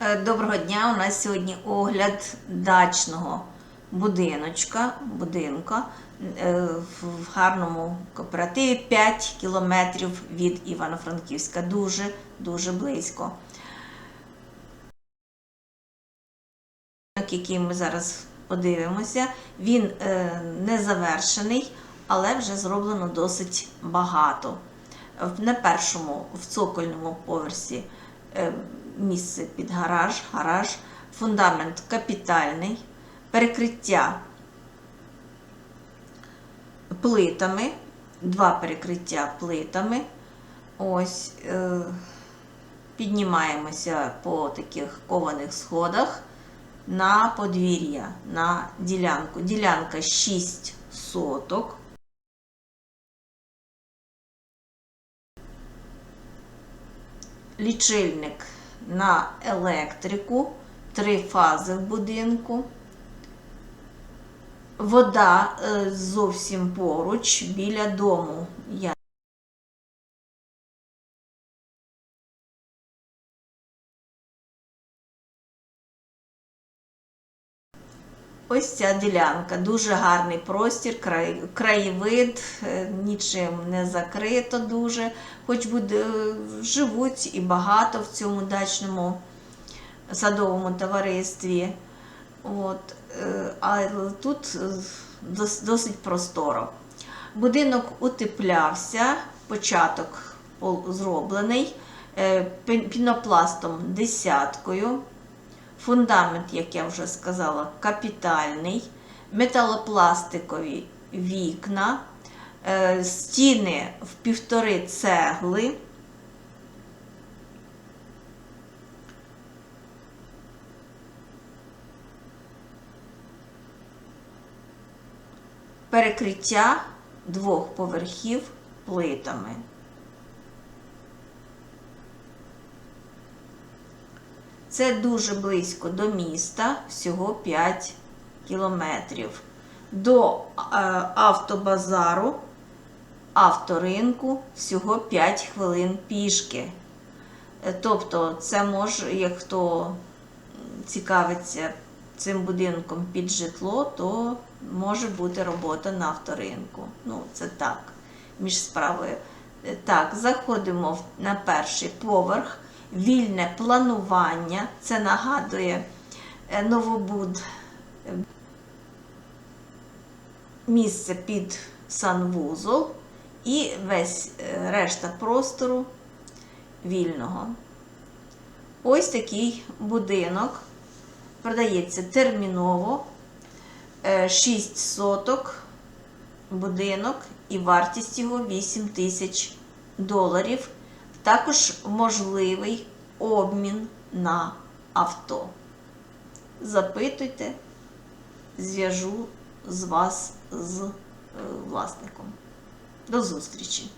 Е, Доброго дня! У нас сьогодні огляд дачного будиночка, будинка е, в гарному кооперативі 5 кілометрів від Івано-Франківська. Дуже дуже близько. Який ми зараз подивимося, він е, не завершений, але вже зроблено досить багато. На першому, в цокольному поверсі місце під гараж, гараж, фундамент капітальний, перекриття плитами, два перекриття плитами. Ось е, піднімаємося по таких кованих сходах на подвір'я, на ділянку. Ділянка 6 соток. Лічильник на електрику, три фази в будинку. Вода е, зовсім поруч біля дому. Я Ось ця ділянка, дуже гарний простір, край, краєвид, е, нічим не закрито дуже, хоч буде, е, живуть і багато в цьому дачному садовому товаристві. От, е, але тут досить просторо. Будинок утеплявся, початок зроблений пінопластом десяткою. Фундамент, як я вже сказала, капітальний, металопластикові вікна, е, стіни в півтори цегли. Перекриття двох поверхів плитами. Це дуже близько до міста, всього 5 кілометрів. До е, автобазару, авторинку всього 5 хвилин пішки. Е, Тобто, це може, як хто цікавиться цим будинком під житло, то може бути робота на авторинку. Ну, це так, між справою. Е, Так, заходимо на перший поверх. Вільне планування. Це нагадує е, Новобуд е, місце під санвузол і весь е, решта простору вільного. Ось такий будинок продається терміново 6 соток будинок і вартість його 8 тисяч доларів. Також можливий обмін на авто. Запитуйте, зв'яжу з вас з е, власником. До зустрічі!